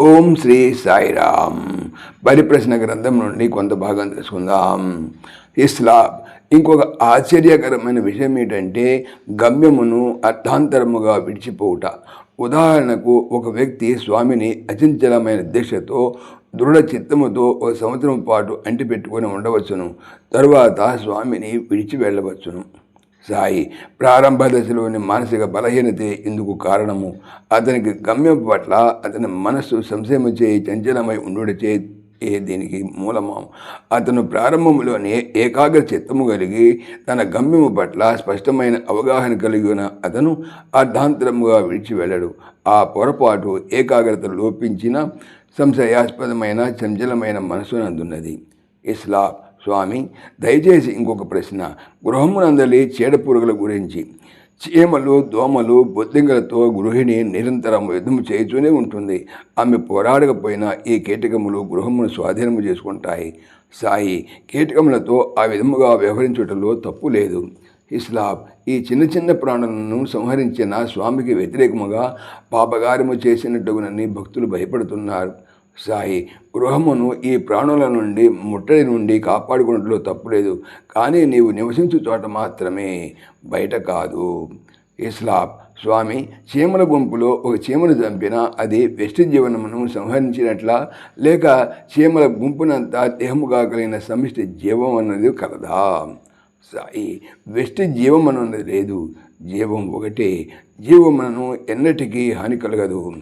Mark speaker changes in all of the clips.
Speaker 1: ఓం శ్రీ సాయిరామ్. పరిప్రశ్న గ్రంథం నుండి కొంత భాగం తెలుసుకుందాం. ఇస్లాం. ఇంకొక ఆశ్చర్యకరమైన విషయం ఏంటంటే గమ్యమును అర్థాంతరముగా విడిచిపోవుట. ఉదాహరణకు ఒక వ్యక్తి స్వామిని అచంచలమైన దీక్షతో దృఢ చిత్తముతో ఒక సంవత్సరం పాటు అంటిపెట్టుకొని ఉండవచ్చును. తరువాత స్వామిని విడిచి వెళ్ళవచ్చును. సాయి. ప్రారంభ దశలోని మానసిక బలహీనతే ఇందుకు కారణము. అతనికి గమ్యం పట్ల అతని మనస్సు సంశయము చేయి చంచలమై ఉండుటచే ఏ దీనికి మూలమా? అతను ప్రారంభంలోనే ఏకాగ్ర చిత్తము కలిగి తన గమ్యము పట్ల స్పష్టమైన అవగాహన కలిగిన అతను అర్ధాంతరముగా విడిచి వెళ్ళడు. ఆ పొరపాటు ఏకాగ్రత లోపించిన సంశయాస్పదమైన చంచలమైన మనసునందున్నది ఇస్లాం. స్వామి దయచేసి ఇంకొక ప్రశ్న. గృహమునందలి చీడపురుగుల గురించి. చీమలు దోమలు బొద్దింగలతో గృహిణి నిరంతరం యుద్ధము చేయుతూనే ఉంటుంది. ఆమె పోరాడకపోయినా ఈ కీటకములు గృహమును స్వాధీనము చేసుకుంటాయి. సాయి కీటకములతో ఆ విధముగా వ్యవహరించుటలో తప్పు లేదు. ఇస్లాం ఈ చిన్న చిన్న ప్రాణులను సంహరించిన స్వామికి వ్యతిరేకముగా పాపగారము చేసినట్టుగునని భక్తులు భయపడుతున్నారు. సాయి గృహమును ఈ ప్రాణుల నుండి ముట్టడి నుండి కాపాడుకున్నట్లు తప్పులేదు. కానీ నీవు నివసించు చోట మాత్రమే బయట కాదు. ఇస్లాం స్వామి చీమల గుంపులో ఒక చీమను చంపినా అది వెస్ట్ జీవనమును సంహరించినట్ల లేక చీమల గుంపునంతా దేహముగా కలిగిన సమిష్టి జీవం అన్నది కలదా? సాయి వెస్ట్ జీవం అన్నది లేదు. జీవం ఒకటే. జీవమునను ఎన్నటికీ హాని కలగదు.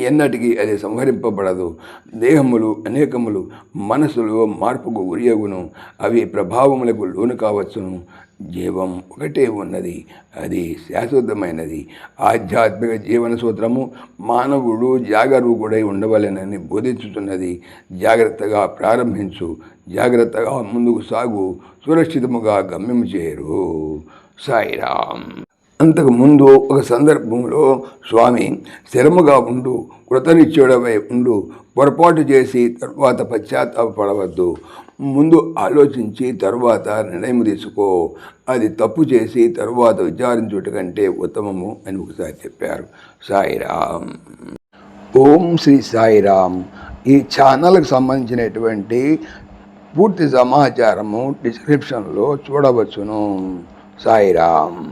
Speaker 1: ఎన్నటికీ అది సంహరింపబడదు. దేహములు అనేకములు మనసులో మార్పుకు గురియగును అవి ప్రభావములకు లోను కావచ్చును. జీవం ఒకటే ఉన్నది. అది శాశ్వతమైనది. ఆధ్యాత్మిక జీవన సూత్రము మానవుడు జాగరూకుడై ఉండవలెనని బోధించుతున్నది జాగ్రత్తగా ప్రారంభించు. జాగ్రత్తగా ముందుకు సాగు. సురక్షితముగా గమ్యము చేరు. సాయిరామ్. అంతకు ముందు ఒక సందర్భంలో స్వామి స్థిరముగా ఉండు కృతనిశ్చయుడవై ఉండు పొరపాటు చేసి తర్వాత పశ్చాత్తాపడవద్దు ముందు ఆలోచించి తరువాత నిర్ణయం తీసుకో. అది తప్పు చేసి తరువాత విచారించుట కంటే ఉత్తమము అని ఒకసారి చెప్పారు. సాయిరామ్. ఓం శ్రీ సాయిరామ్. ఈ ఛానల్కి సంబంధించినటువంటి పూర్తి సమాచారము డిస్క్రిప్షన్లో చూడవచ్చును. సాయిరామ్.